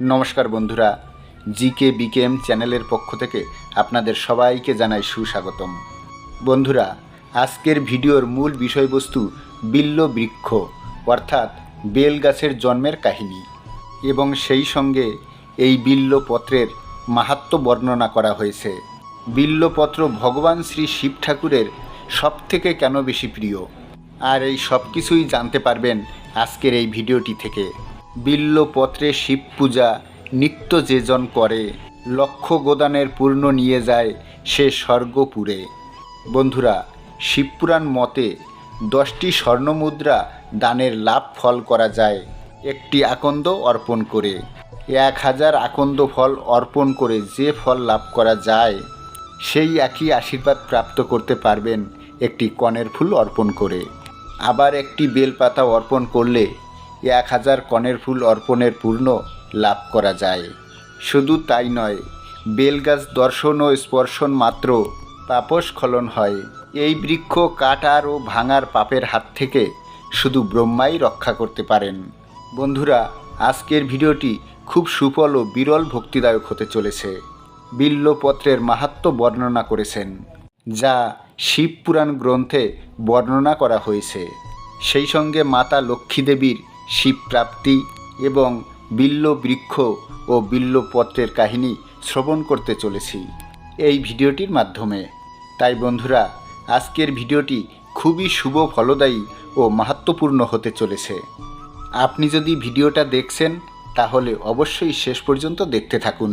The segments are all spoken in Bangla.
নমস্কার বন্ধুরা, জিকে বিকেএম চ্যানেলের পক্ষ থেকে আপনাদের সবাইকে জানাই সুস্বাগতম। বন্ধুরা, আজকের ভিডিওর মূল বিষয়বস্তু বিল্ল বৃক্ষ, অর্থাৎ বেল গাছের জন্মের কাহিনী। এবং সেই সঙ্গে এই বিল্লপত্রের মাহাত্ম্য বর্ণনা করা হয়েছে। বিল্লপত্র ভগবান শ্রী শিব ঠাকুরের সবথেকে কেন বেশি প্রিয়? আর এই সব কিছুই জানতে পারবেন আজকের এই ভিডিওটি থেকে। বিল্লপত্রে শিব পূজা, নিত্য যেজন করে লক্ষ গোদানের পূর্ণ নিয়ে যায় সে স্বর্গপুরে। বন্ধুরা শিবপুরাণ মতে দশটি স্বর্ণমুদ্রা দানের লাভ ফল করা যায়। একটি আকন্দ অর্পণ করে, এক হাজার আকন্দ ফল অর্পণ করে যে ফল লাভ করা যায়, সেই একই আশীর্বাদ প্রাপ্ত করতে পারবেন একটি কনের ফুল অর্পণ করে। আবার একটি বেলপাতা অর্পণ করলে এক হাজার কনের ফুল অর্পণের পূর্ণ লাভ করা যায়। শুধু তাই নয় বেলগাছ দর্শন ও স্পর্শন মাত্র তাপস খলন হয়। এই বৃক্ষ কাটার ও ভাঙার পাপের হাত থেকে শুধু ব্রহ্মাই রক্ষা করতে পারেন। বন্ধুরা, আজকের ভিডিওটি খুব সুফল ও বিরল ভক্তিদায়ক হতে চলেছে। বিল্লপত্রের মাহাত্ম্য বর্ণনা করেছেন, যা শিবপুরাণ গ্রন্থে বর্ণনা করা হয়েছে। সেই সঙ্গে মাতা লক্ষ্মী দেবীর শিব প্রাপ্তি এবং বিল্ল বৃক্ষ ও বিল্লপত্রের কাহিনী শ্রবণ করতে চলেছি এই ভিডিওটির মাধ্যমে। তাই বন্ধুরা, আজকের ভিডিওটি খুবই শুভ ফলদায়ী ও মাহাত্ম্যপূর্ণ হতে চলেছে। আপনি যদি ভিডিওটা দেখছেন, তাহলে অবশ্যই শেষ পর্যন্ত দেখতে থাকুন।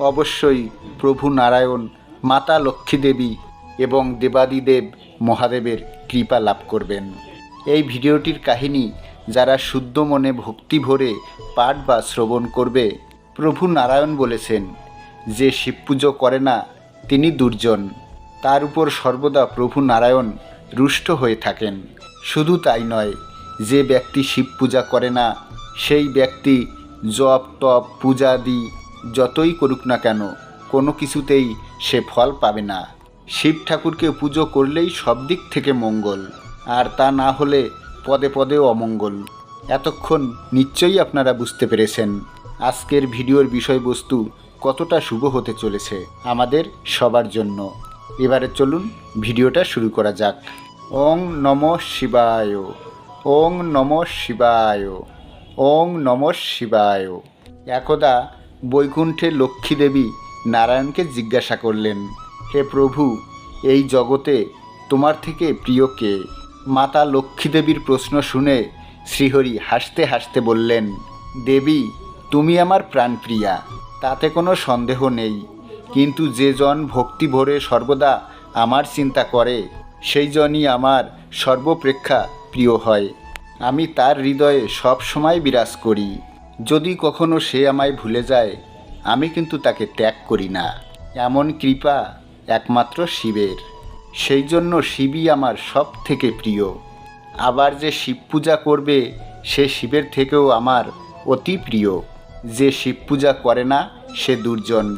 অবশ্যই প্রভু নারায়ণ, মাতা লক্ষ্মী দেবী এবং দেবাদিদেব মহাদেবের কৃপা লাভ করবেন। এই ভিডিওটির কাহিনী যারা শুদ্ধ মনে ভক্তি ভরে পাঠ বা শ্রবণ করবে, প্রভু নারায়ণ বলেছেন, যে শিব পুজো করে না, তিনি দুর্জন। তার উপর সর্বদা প্রভু নারায়ণ রুষ্ট হয়ে থাকেন। শুধু তাই নয়, যে ব্যক্তি শিব পূজা করে না, সেই ব্যক্তি জপ, তপ পূজাদি যতই করুক না কেন, কোনো কিছুতেই সে ফল পাবে না। শিব ঠাকুরকে পুজো করলেই সব দিক থেকে মঙ্গল, আর তা না হলে পদে পদে অমঙ্গল। এতক্ষণ নিশ্চয়ই আপনারা বুঝতে পেরেছেন আজকের ভিডিওর বিষয়বস্তু কতটা শুভ হতে চলেছে আমাদের সবার জন্য। এবারে চলুন ভিডিওটা শুরু করা যাক। ওং নম শিবায়। ওং নম শিবায়। ওং নম শিবায়। একদা বৈকুণ্ঠে লক্ষ্মী দেবী নারায়ণকে জিজ্ঞাসা করলেন, হে প্রভু, এই জগতে তোমার থেকে প্রিয় কে? মাতা লক্ষ্মী দেবীর প্রশ্ন শুনে শ্রীহরি হাসতে হাসতে বললেন, দেবী, তুমি আমার প্রাণপ্রিয়া, তাতে কোনো সন্দেহ নেই। কিন্তু যে জন ভক্তি ভরে সর্বদা আমার চিন্তা করে, সেই জনই আমার সর্বপ্রেক্ষা প্রিয় হয়। আমি তার হৃদয়ে সব সময় বিরাজ করি। যদি কখনো সে আমায় ভুলে যায়, আমি কিন্তু তাকে ত্যাগ করি না। এমন কৃপা একমাত্র শিবের। সেই জন্য শিবই আমার সব থেকে প্রিয়। আবার যে শিব পূজা করবে, সে শিবের থেকেও আমার অতি প্রিয়। যে শিব পূজা করে না, সে দুর্জন।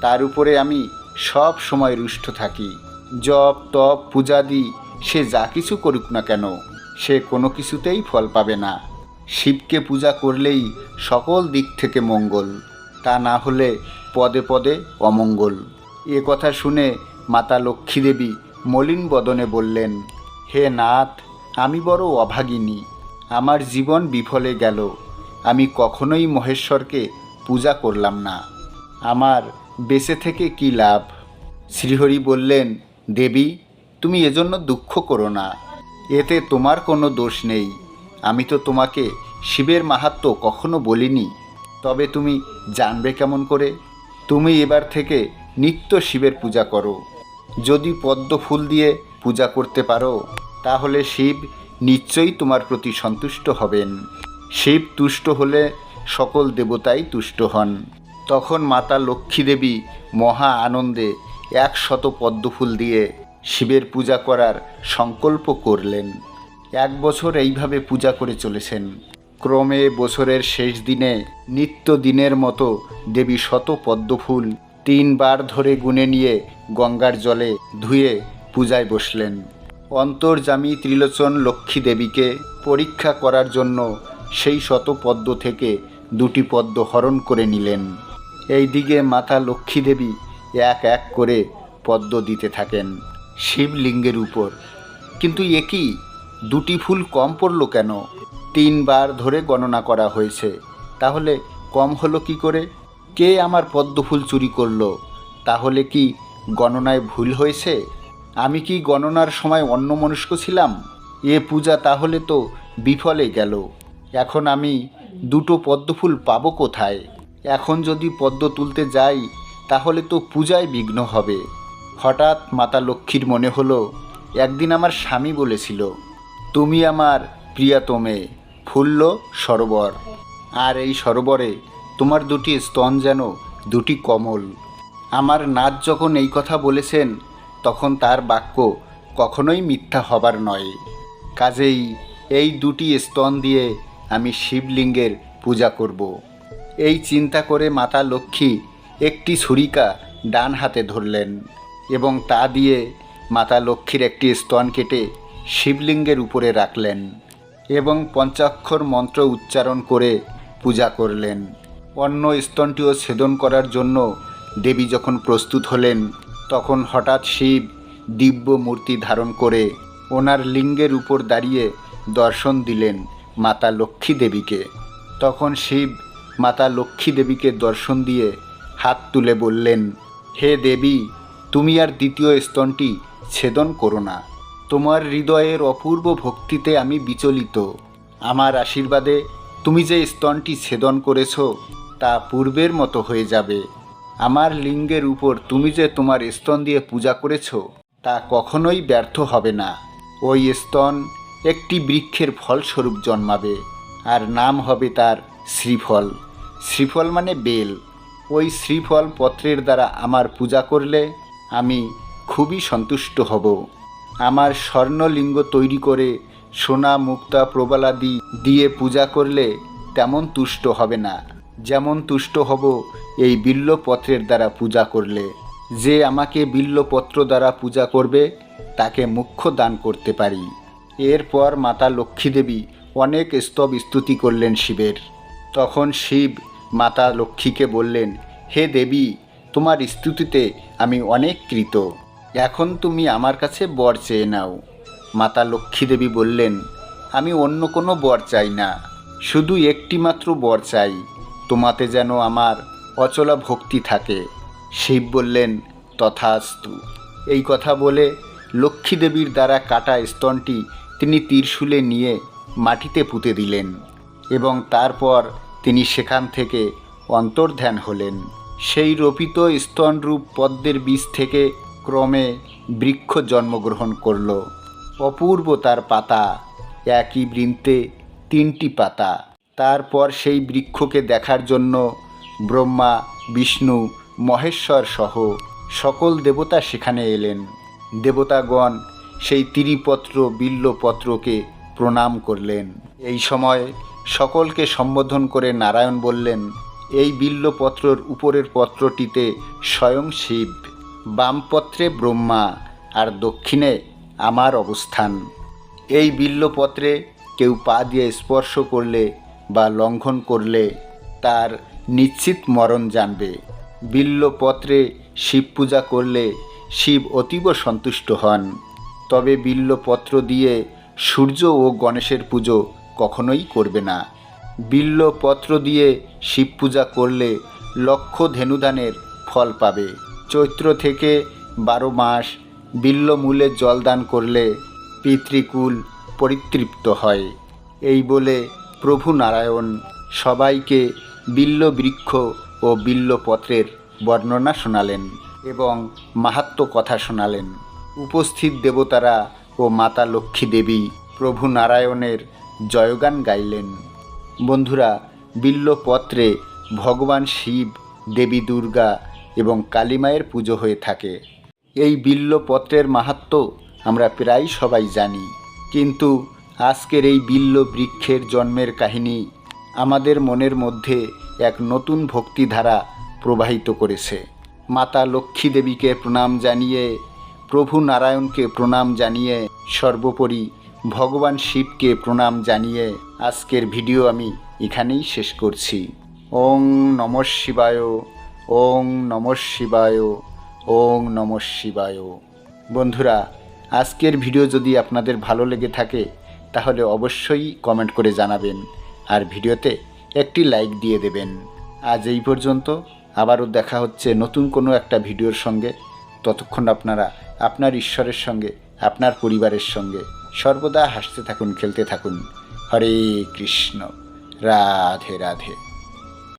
তার উপরে আমি সব সময় রুষ্ট থাকি। জপ, তপ, পূজা পূজাদি সে যা কিছু করুক না কেন, সে কোনো কিছুতেই ফল পাবে না। শিবকে পূজা করলেই সকল দিক থেকে মঙ্গল, তা না হলে পদে পদে অমঙ্গল। এ কথা শুনে মাতা লক্ষ্মী দেবী মলিন বদনে বললেন, হে নাথ, আমি বড় অভাগিনী। আমার জীবন বিফলে গেল। আমি কখনোই মহেশ্বরকে পূজা করলাম না। আমার বেঁচে থেকে কি লাভ? শ্রীহরি বললেন, দেবী, তুমি এজন্য দুঃখ করো না। এতে তোমার কোনো দোষ নেই। আমি তো তোমাকে শিবের মাহাত্ম কখনো বলিনি। তবে তুমি জানবে কেমন করে? তুমি এবার থেকে নিত্য শিবের পূজা করো। যদি পদ্ম ফুল দিয়ে পূজা করতে পারো, তাহলে শিব নিশ্চয়ই তোমার প্রতি সন্তুষ্ট হবেন। শিব তুষ্ট হলে সকল দেবতাই তুষ্ট হন। তখন মাতা লক্ষ্মী দেবী মহা আনন্দে একশত পদ্মফুল দিয়ে শিবের পূজা করার সংকল্প করলেন। এক বছর এইভাবে পূজা করে চলেছেন। ক্রমে বছরের শেষ দিনে নিত্য দিনের মতো দেবী শত পদ্মফুল তিনবার ধরে গুনে নিয়ে গঙ্গার জলে ধুয়ে পূজায় বসলেন। অন্তর্জামী ত্রিলোচন লক্ষ্মী দেবীকে পরীক্ষা করার জন্য সেই শত পদ্ম থেকে দুটি পদ্ম হরণ করে নিলেন। এইদিকে মাতা লক্ষ্মী দেবী এক এক করে পদ্ম দিতে থাকেন শিবলিঙ্গের উপর। কিন্তু একই দুটি ফুল কম পড়ল কেন? তিনবার ধরে গণনা করা হয়েছে। তাহলে কম হলো কি করে? কে আমার পদ্ম ফুল চুরি করল? তাহলে কি গণনায় ভুল হয়েছে? আমি কি গণনার সময় অন্যমনস্ক ছিলাম? এ পূজা তাহলে তো বিফলে গেল। এখন আমি দুটো পদ্মফুল পাবো কোথায়? এখন যদি পদ্ম তুলতে যাই, তাহলে তো পূজায় বিঘ্ন হবে। হঠাৎ মাতা লক্ষ্মীর মনে হলো, একদিন আমার স্বামী বলেছিল, তুমি আমার প্রিয়তমে ফুল্ল সরোবর। আর এই সরোবরে তোমার দুটি স্তন যেন দুটি কমল। আমার নাচ যখন এই কথা বলেছেন, তখন তার বাক্য কখনোই মিথ্যা হবার নয়। কাজেই এই দুটি স্তন দিয়ে আমি শিবলিঙ্গের পূজা করব। এই চিন্তা করে মাতা লক্ষ্মী একটি ছুরিকা ডান হাতে ধরলেন এবং তা দিয়ে মাতা লক্ষ্মীর একটি স্তন কেটে শিবলিঙ্গের উপরে রাখলেন এবং পঞ্চাক্ষর মন্ত্র উচ্চারণ করে পূজা করলেন। অন্য স্তনটিও ছেদন করার জন্য দেবী যখন প্রস্তুত হলেন, তখন হঠাৎ শিব দিব্য মূর্তি ধারণ করে ওনার লিঙ্গের উপর দাঁড়িয়ে দর্শন দিলেন মাতা লক্ষ্মী দেবীকে। তখন শিব মাতা লক্ষ্মী দেবীকে দর্শন দিয়ে হাত তুলে বললেন, হে দেবী, তুমি আর দ্বিতীয় স্তনটি ছেদন করো না। তোমার হৃদয়ের অপূর্ব ভক্তিতে আমি বিচলিত। আমার আশীর্বাদে তুমি যে স্তনটি ছেদন করেছ তা পূর্বের মতো হয়ে যাবে। আমার লিঙ্গের উপর তুমি যে তোমার স্তন দিয়ে পূজা করেছ, তা কখনোই ব্যর্থ হবে না। ওই স্তন একটি বৃক্ষের ফলস্বরূপ জন্মাবে, আর নাম হবে তার শ্রীফল। শ্রীফল মানে বেল। ওই শ্রীফল পত্রের দ্বারা আমার পূজা করলে আমি খুবই সন্তুষ্ট হব। আমার স্বর্ণলিঙ্গ তৈরি করে সোনা, মুক্তা, প্রবালাদি দিয়ে পূজা করলে তেমন তুষ্ট হবে না। যেমন তুষ্ট হব, এই বিল্লপত্রের দ্বারা পূজা করলে। যে আমাকে বিল্লপত্র দ্বারা পূজা করবে, তাকে মুখ্য দান করতে পারি। এরপর মাতা লক্ষ্মী দেবী অনেক স্তব স্তুতি করলেন শিবের। তখন শিব মাতা লক্ষ্মীকে বললেন, হে দেবী, তোমার স্তুতিতে আমি অনেক কৃত। এখন তুমি আমার কাছে বর চেয়ে নাও। মাতা লক্ষ্মী দেবী বললেন, আমি অন্য কোনো বর চাই না। শুধু একটি মাত্র বর চাই। তোমাতে যেন আমার অচলা ভক্তি থাকে। শিব বললেন, তথাস্তু। এই কথা বলে লক্ষ্মী দেবীর দ্বারা কাটা স্তনটি তিনি তীরশুলে নিয়ে মাটিতে পুঁতে দিলেন এবং তারপর তিনি সেখান থেকে অন্তর্ধ্যান হলেন। সেই রোপিত স্তনরূপ পদ্মের বীজ থেকে ক্রমে বৃক্ষ জন্মগ্রহণ করল। অপূর্ব তার পাতা, একই বৃন্তে তিনটি পাতা। তারপর সেই বৃক্ষকে দেখার জন্য ব্রহ্মা, বিষ্ণু, মহেশ্বর সহ সকল দেবতা সেখানে এলেন। দেবতাগণ সেই তিরিপত্র, বিল্লপত্রকে প্রণাম করলেন। এই সময় সকলকে সম্বোধন করে নারায়ণ বললেন, এই বিল্লপত্রর উপরের পত্রটিতে স্বয়ং শিব, বামপত্রে ব্রহ্মা আর দক্ষিণে আমার অবস্থান। এই বিল্লপত্রে কেউ পা দিয়ে স্পর্শ করলে বা লঙ্ঘন করলে তার নিশ্চিত মরণ জানবে। বিল্লপত্রে শিব পূজা করলে শিব অতীব সন্তুষ্ট হন। তবে বিল্লপত্র দিয়ে সূর্য ও গণেশের পুজো কখনোই করবে না। বিল্লপত্র দিয়ে শিব পূজা করলে লক্ষ ধেনুদানের ফল পাবে। চৈত্র থেকে বারো মাস বিল্লমূলে জলদান করলে পিতৃকুল পরিতৃপ্ত হয়। এই বলে প্রভু নারায়ণ সবাইকে বিল্ল বৃক্ষ ও বিল্লপত্রের বর্ণনা শোনালেন এবং মাহাত্ম কথা শোনালেন। উপস্থিত দেবতারা ও মাতা লক্ষ্মী দেবী প্রভু নারায়ণের জয়গান গাইলেন। বন্ধুরা বিল্লপত্রে ভগবান শিব, দেবী দুর্গা এবং কালীমায়ের পুজো হয়ে থাকে। এই বিল্লপত্রের মাহাত্ম আমরা প্রায় সবাই জানি, কিন্তু আজকের এই বিল্ল বৃক্ষের জন্মের কাহিনী আমাদের মনের মধ্যে এক নতুন ভক্তিধারা প্রবাহিত করেছে। মাতা লক্ষ্মী দেবীকে প্রণাম জানিয়ে, প্রভু নারায়ণকে প্রণাম জানিয়ে, সর্বোপরি ভগবান শিবকে প্রণাম জানিয়ে আজকের ভিডিও আমি এখানেই শেষ করছি। ওং নম শিবায়, ওং নম শিবায়, ওং নম শিবায়। বন্ধুরা, আজকের ভিডিও যদি আপনাদের ভালো লেগে থাকে তাহলে অবশ্যই কমেন্ট করে জানাবেন। আর ভিডিওতে একটি লাইক দিয়ে দেবেন। আজ এই পর্যন্ত, আবারও দেখা হচ্ছে নতুন কোনো একটা ভিডিওর সঙ্গে। ততক্ষণ আপনারা আপনার ঈশ্বরের সঙ্গে, আপনার পরিবারের সঙ্গে সর্বদা হাসতে থাকুন, খেলতে থাকুন। হরে কৃষ্ণ। রাধে রাধে।